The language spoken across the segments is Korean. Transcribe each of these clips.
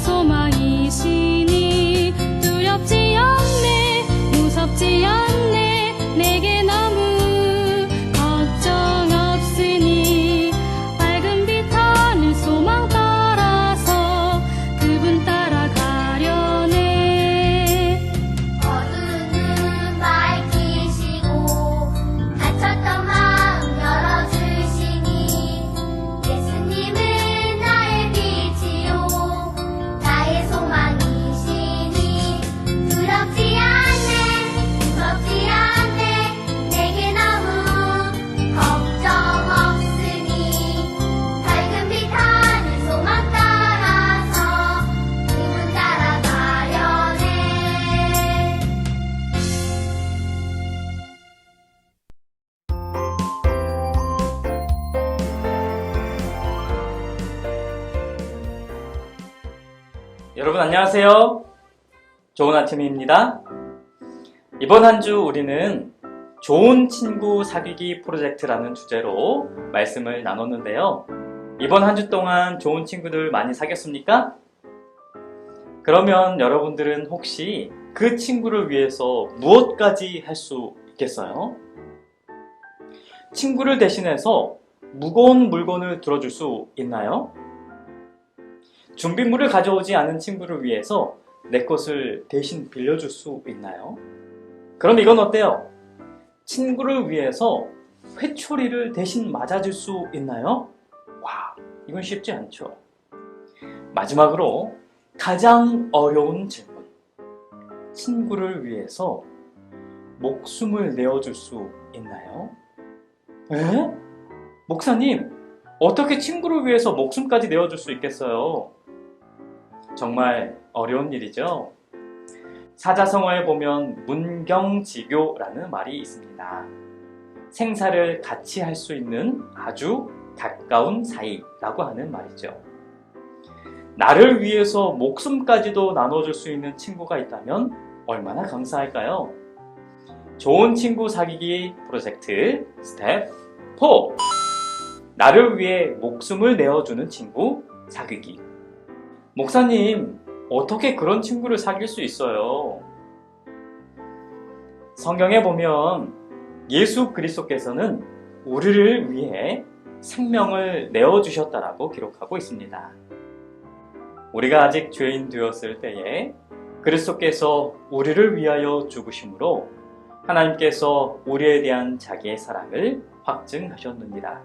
so much. 여러분 안녕하세요. 좋은 아침입니다. 이번 한 주 우리는 좋은 친구 사귀기 프로젝트라는 주제로 말씀을 나눴는데요. 이번 한 주 동안 좋은 친구들 많이 사귀었습니까? 그러면 여러분들은 혹시 그 친구를 위해서 무엇까지 할 수 있겠어요? 친구를 대신해서 무거운 물건을 들어줄 수 있나요? 준비물을 가져오지 않은 친구를 위해서 내 것을 대신 빌려줄 수 있나요? 그럼 이건 어때요? 친구를 위해서 회초리를 대신 맞아줄 수 있나요? 와, 이건 쉽지 않죠. 마지막으로 가장 어려운 질문. 친구를 위해서 목숨을 내어줄 수 있나요? 에? 목사님, 어떻게 친구를 위해서 목숨까지 내어줄 수 있겠어요? 정말 어려운 일이죠. 사자성어에 보면 문경지교라는 말이 있습니다. 생사를 같이 할 수 있는 아주 가까운 사이라고 하는 말이죠. 나를 위해서 목숨까지도 나눠줄 수 있는 친구가 있다면 얼마나 감사할까요? 좋은 친구 사귀기 프로젝트 스텝 4. 나를 위해 목숨을 내어주는 친구 사귀기. 목사님, 어떻게 그런 친구를 사귈 수 있어요? 성경에 보면 예수 그리스도께서는 우리를 위해 생명을 내어주셨다라고 기록하고 있습니다. 우리가 아직 죄인 되었을 때에 그리스도께서 우리를 위하여 죽으심으로 하나님께서 우리에 대한 자기의 사랑을 확증하셨느니라.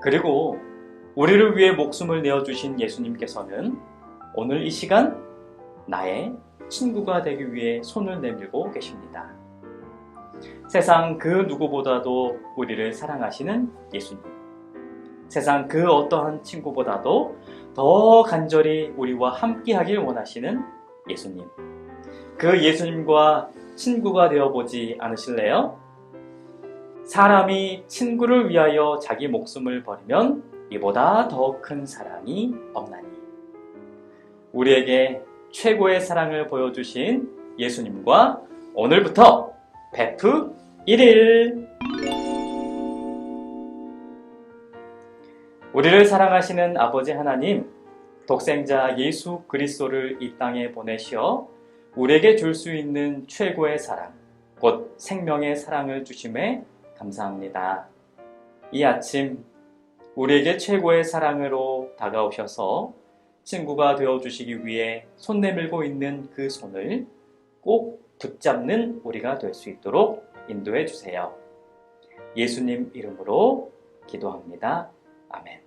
그리고 우리를 위해 목숨을 내어주신 예수님께서는 오늘 이 시간 나의 친구가 되기 위해 손을 내밀고 계십니다. 세상 그 누구보다도 우리를 사랑하시는 예수님. 세상 그 어떠한 친구보다도 더 간절히 우리와 함께하길 원하시는 예수님. 그 예수님과 친구가 되어보지 않으실래요? 사람이 친구를 위하여 자기 목숨을 버리면 이보다 더 큰 사랑이 없나니. 우리에게 최고의 사랑을 보여주신 예수님과 오늘부터 베프 1일. 우리를 사랑하시는 아버지 하나님, 독생자 예수 그리스도를 이 땅에 보내시어 우리에게 줄 수 있는 최고의 사랑, 곧 생명의 사랑을 주심에 감사합니다. 이 아침 우리에게 최고의 사랑으로 다가오셔서 친구가 되어 주시기 위해 손 내밀고 있는 그 손을 꼭 붙잡는 우리가 될 수 있도록 인도해 주세요. 예수님 이름으로 기도합니다. 아멘.